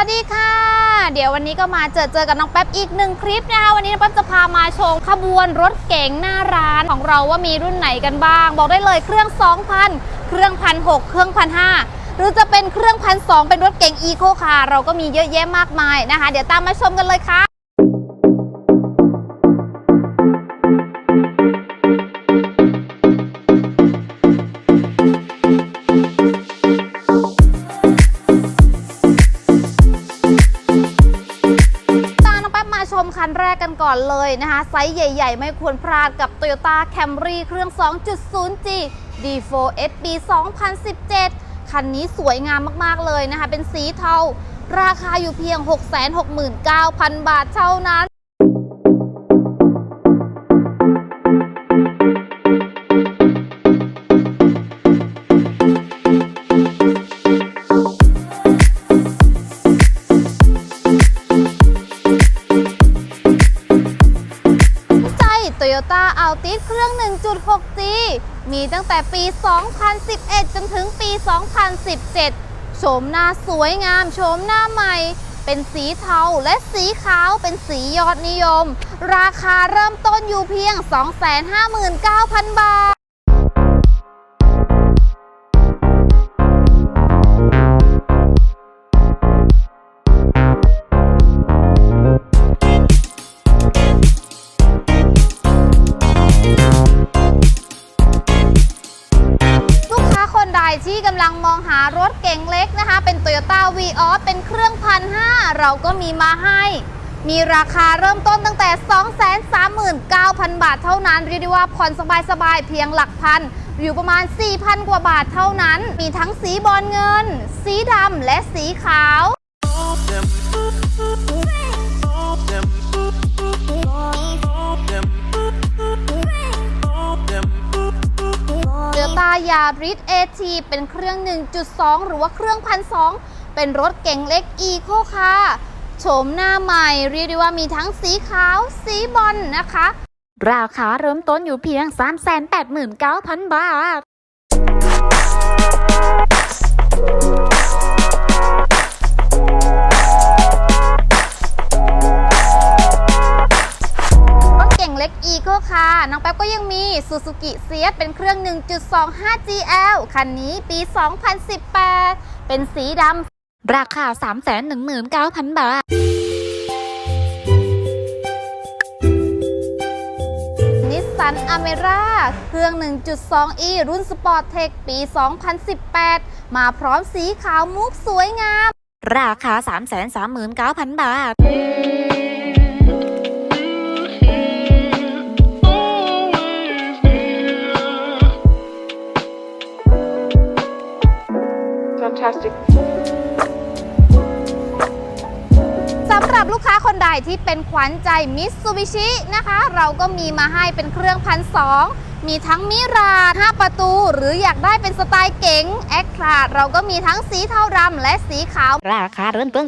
วัสดีค่ะ เดี๋ยววันนี้ก็มาเจอเจอกับน้องแป๊บอีกหนึ่งคลิปนะคะ วันนี้น้องแป๊บจะพามาชมขบวนรถเก๋งหน้าร้านของเราว่ามีรุ่นไหนกันบ้าง บอกได้เลยเครื่อง 2,000 เครื่องพันหเครื่องพันห้าหรือจะเป็นเครื่องพันสเป็นรถเก๋งอีโคคาร์เราก็มีเยอะแยะมากมายนะคะ เดี๋ยวตามมาชมกันเลยค่ะ มน้องแป๊บมคันแรกกันก่อนเลยนะคะไซส์ใหญ่ ๆ ไม่ควรพลาดกับ Toyota Camry เครื่อง 2.0G D4 SP 2017 คันนี้สวยงามมาก ๆ เลยนะคะ เป็นสีเทา ราคาอยู่เพียง 669,000 บาทเท่านั้น Toyota Altis เครื่อง 1.6G มีตั้งแต่ปี 2011 จนถึงปี 2017 โฉมหน้าสวยงามโฉมหน้าใหม่ เป็นสีเทาและสีขาวเป็นสียอดนิยม ราคาเริ่มต้นอยู่เพียง 259,000 บาท ที่กำลังมองหารถเก๋งเล็กนะคะ เป็น Toyota v ีออเป็นเครื่องพันห้าเราก็มีมาให้ มีราคาเริ่มต้นตั้งแต่ 239,000 บาทเท่านั้น เรียกได้ว่าผ่อนสบายๆ เพียงหลักพันอยู่ประมาณ 4,000 กว่าบาทเท่านั้น มีทั้งสีบอลเงิน สีดำและสีขาว ยาริสเอทีเป็นเครื่อง 1.2 หรือว่าเครื่องพันสเป็นรถเก๋งเล็กอีโคคาโฉมหน้าใหม่เรียกได้ว่ามีทั้งสีขาวสีบอลนะคะ ราคาเริ่มต้นอยู่เพียง 389,000 บาท คาน้องแป๊บก็ยังมี Suzuki s i e t เป็นเครื่อง 1.25 GL คันนี้ปี 2018 เป็นสีดำ ราคา 319,000 บาทนิสสันอเมร่าเครื่อง 1.2e รุ่นสปอร์ตเทคปี 2018 มาพร้อมสีขาวมุกสวยงาม ราคา 339,000 บาท ลูกค้าคนใดที่เป็นขวัญใจมิตซูบิชินะคะ เราก็มีมาให้เป็นเครื่องพันสองมีทั้งมิรา5ประตู หรืออยากได้เป็นสไตล์เก๋งแอคทราเราก็มีทั้งสีเทาดำและสีขาว ราคาเริ่มต้น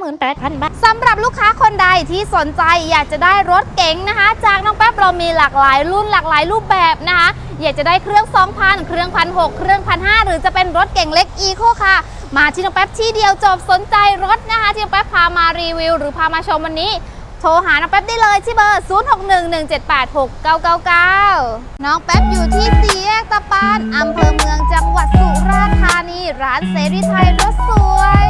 298,000 บาทสำหรับลูกค้าคนใดที่สนใจอยากจะได้รถเก๋งนะคะ จากน้องแป๊บเรามีหลากหลายรุ่นหลากหลายรูปแบบนะคะ อยากจะได้เครื่อง 2,000 เครื่องพันหเครื่องพันห้าหรือจะเป็นรถเก๋งเล็กอีโคค่ะ มาที่น้องแป๊บที่เดียวจบสนใจรถนะคะ ที่น้องแป๊บพามารีวิว หรือพามาชมวันนี้โทรหาน้องแป๊บได้เลยที่เบอร์ 0611786999 น้องแป๊บอยู่ที่สีแยกตะปานอำเภอเมืองจังหวัดสุราษฎร์ธานี ร้านเสรีไทยรถสวย